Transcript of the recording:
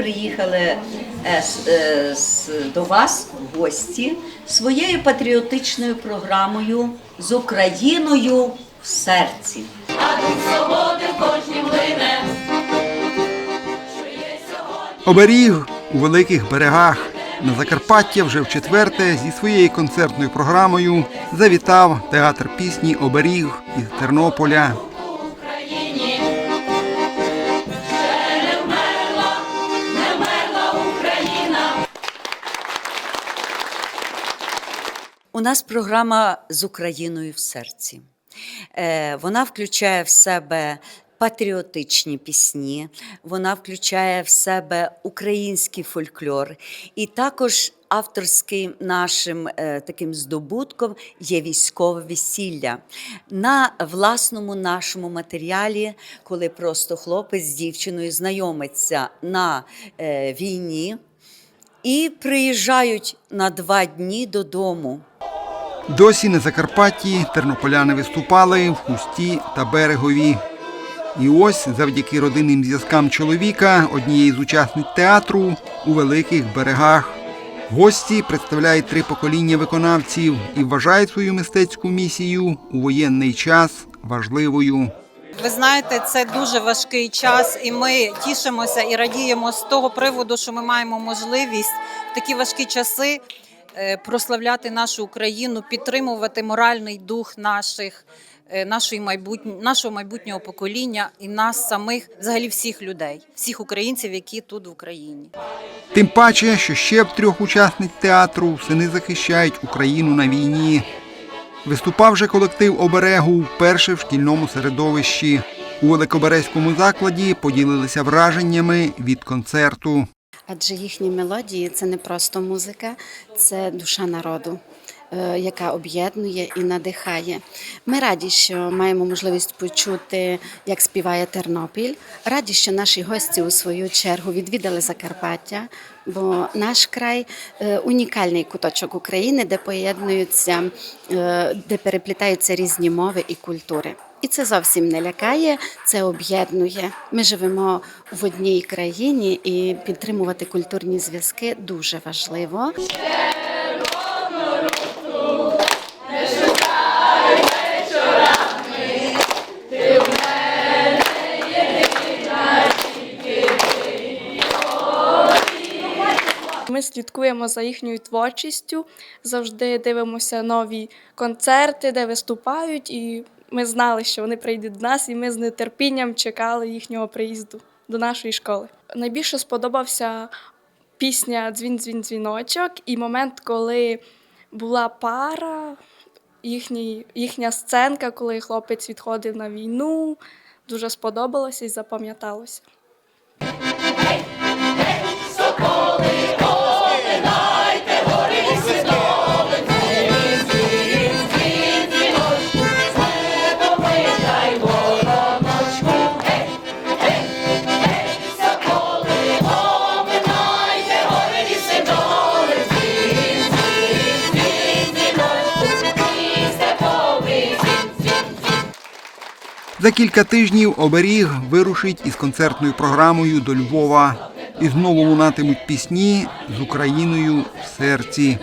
приїхали е, е, до вас в гості своєю патріотичною програмою з Україною в серці. Оберіг у великих берегах. На Закарпаття вже вчетверте зі своєю концертною програмою завітав театр пісні Оберіг із Тернополя. У нас програма з Україною в серці. Е, Вона включає в себе патріотичні пісні, вона включає в себе український фольклор, і також авторським нашим е, таким здобутком є військове весілля. На власному нашому матеріалі, коли просто хлопець з дівчиною знайомиться на е, війні і приїжджають на два дні додому. Досі на Закарпатті тернополяни виступали в Хусті та Берегові. І ось завдяки родинним зв'язкам чоловіка, однієї з учасниць театру у великих берегах. Гості представляють три покоління виконавців і вважають свою мистецьку місію у воєнний час важливою. Ви знаєте, це дуже важкий час, і ми тішимося і радіємо з того приводу, що ми маємо можливість в такі важкі часи прославляти нашу Україну, підтримувати моральний дух наших, е, нашої майбутнього, нашого майбутнього покоління і нас самих, взагалі всіх людей, всіх українців, які тут в Україні. Тим паче, що ще в трьох учасниць театру сини захищають Україну на війні. Виступав же колектив оберегу вперше в шкільному середовищі. У Великоберезькому закладі поділилися враженнями від концерту. Адже їхні мелодії це не просто музика, це душа народу, яка об'єднує і надихає. Ми раді, що маємо можливість почути, як співає Тернопіль. Раді, що наші гості у свою чергу відвідали Закарпаття, бо наш край е, унікальний куточок України, де поєднуються, е, де переплітаються різні мови і культури. І це зовсім не лякає, це об'єднує. Ми живемо в одній країні, і підтримувати культурні зв'язки дуже важливо. Ми слідкуємо за їхньою творчістю, завжди дивимося нові концерти, де виступають, і ми знали, що вони прийдуть до нас, і ми з нетерпінням чекали їхнього приїзду до нашої школи. Найбільше сподобався пісня Дзвін, дзвін, дзвіночок і момент, коли була пара, їхній, їхня сценка, коли хлопець відходив на війну. Дуже сподобалося і запам'яталося. За кілька тижнів оберіг вирушить із концертною програмою до Львова. І знову лунатимуть пісні з Україною в серці.